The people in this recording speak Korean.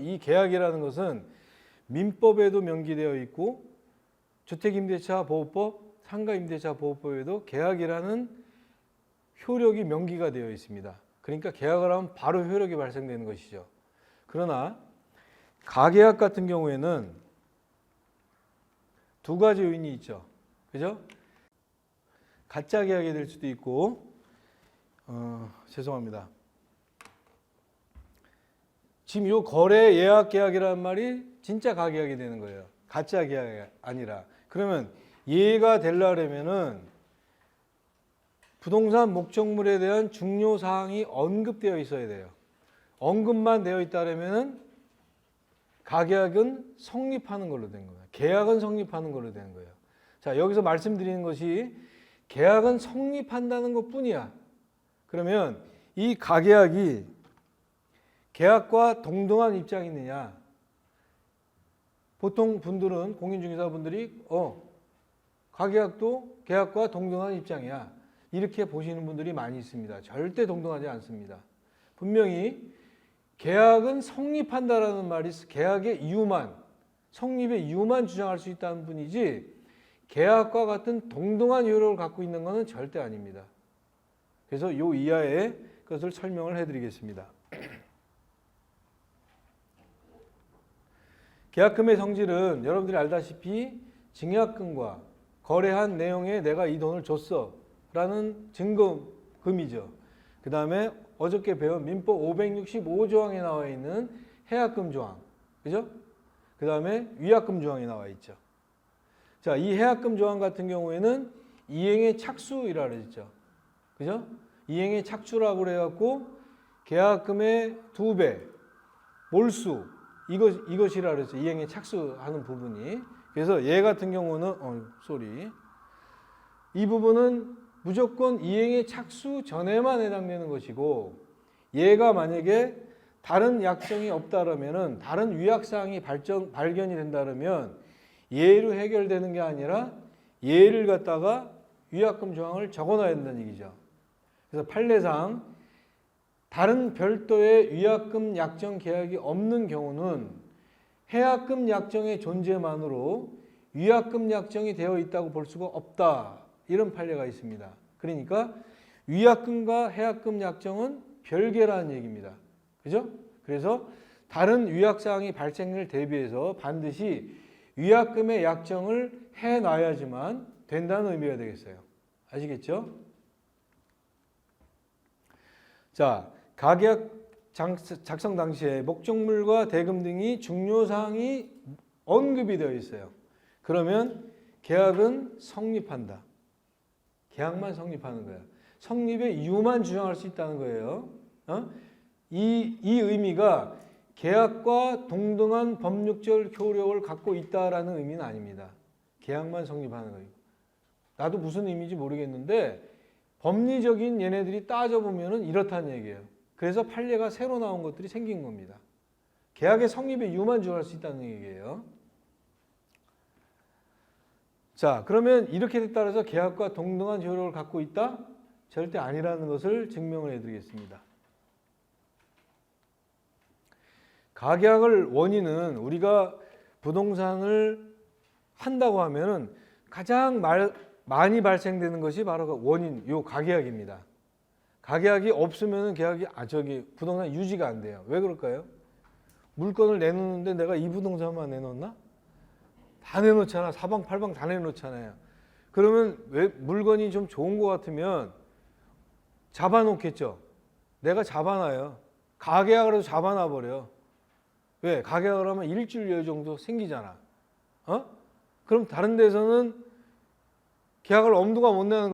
이 계약이라는 것은 민법에도 명기되어 있고 주택임대차 보호법, 상가임대차 보호법에도 계약이라는 효력이 명기가 되어 있습니다. 그러니까 계약을 하면 바로 효력이 발생되는 것이죠. 그러나 가계약 같은 경우에는 두 가지 요인이 있죠. 그죠? 가짜 계약이 될 수도 있고, 어, 죄송합니다. 지금 요 거래 예약 계약이라는 말이 진짜 가계약이 되는 거예요. 가짜 계약이 아니라. 그러면 이해가 되려면은 부동산 목적물에 대한 중요 사항이 언급되어 있어야 돼요. 언급만 되어 있다면은 가계약은 성립하는 걸로 된 거예요. 계약은 성립하는 걸로 되는 거예요. 자, 여기서 말씀드리는 것이 계약은 성립한다는 것 뿐이야. 그러면 이 가계약이 계약과 동등한 입장이느냐? 보통 분들은 공인중개사분들이 어 가계약도 계약과 동등한 입장이야 이렇게 보시는 분들이 많이 있습니다. 절대 동등하지 않습니다. 분명히 계약은 성립한다라는 말이 계약의 이유만 성립의 이유만 주장할 수 있다는 분이지 계약과 같은 동등한 효력을 갖고 있는 것은 절대 아닙니다. 그래서 요 이하의 것을 설명을 해드리겠습니다. 계약금의 성질은 여러분들이 알다시피 증약금과 거래한 내용에 내가 이 돈을 줬어 라는 증거금이죠. 그 다음에 어저께 배운 민법 565조항에 나와 있는 해약금 조항, 그죠? 그 다음에 위약금 조항이 나와 있죠. 자, 이 해약금 조항 같은 경우에는 이행의 착수이라 그랬죠. 그죠? 이행의 착수라고 그래갖고 계약금의 두 배, 몰수, 이것, 이것이라 그랬죠. 이행에 착수하는 부분이. 그래서 얘 같은 경우는, 어, 쏘리. 이 부분은 무조건 이행에 착수 전에만 해당되는 것이고, 얘가 만약에 다른 약정이 없다라면은, 다른 위약사항이 발전, 발견이 된다라면, 얘로 해결되는 게 아니라, 얘를 갖다가 위약금 조항을 적어 놔야 된다는 얘기죠. 그래서 판례상 다른 별도의 위약금 약정 계약이 없는 경우는 해약금 약정의 존재만으로 위약금 약정이 되어 있다고 볼 수가 없다. 이런 판례가 있습니다. 그러니까 위약금과 해약금 약정은 별개라는 얘기입니다. 그죠? 그래서 다른 위약 사항이 발생을 대비해서 반드시 위약금의 약정을 해 놔야지만 된다는 의미가 되겠어요. 아시겠죠? 자, 가계약 작성 당시에 목적물과 대금 등이 중요 사항이 언급이 되어 있어요. 그러면 계약은 성립한다. 계약만 성립하는 거야. 성립의 이유만 주장할 수 있다는 거예요. 어? 이, 이 의미가 계약과 동등한 법률적 효력을 갖고 있다라는 의미는 아닙니다. 계약만 성립하는 거예요. 나도 무슨 의미인지 모르겠는데 법리적인 얘네들이 따져보면 이렇다는 얘기예요. 그래서 판례가 새로 나온 것들이 생긴 겁니다. 계약의 성립의 이유만 주할 수 있다는 얘기예요. 자, 그러면 이렇게 따라서 계약과 동등한 효력을 갖고 있다? 절대 아니라는 것을 증명을 해드리겠습니다. 가계약을 원인은 우리가 부동산을 한다고 하면은 가장 말, 많이 발생되는 것이 바로 그 원인, 요 가계약입니다. 가계약이 없으면 계약이 아 저기 부동산 유지가 안 돼요. 왜 그럴까요? 물건을 내놓는데 내가 이 부동산만 내놓나? 다 내놓잖아. 사방 팔방 다 내놓잖아요. 그러면 왜 물건이 좀 좋은 것 같으면 잡아놓겠죠. 내가 잡아놔요. 가계약을 해서 잡아놔 버려. 왜? 가계약을 하면 일주일 정도 생기잖아. 어? 그럼 다른 데서는 계약을 엄두가 못 내는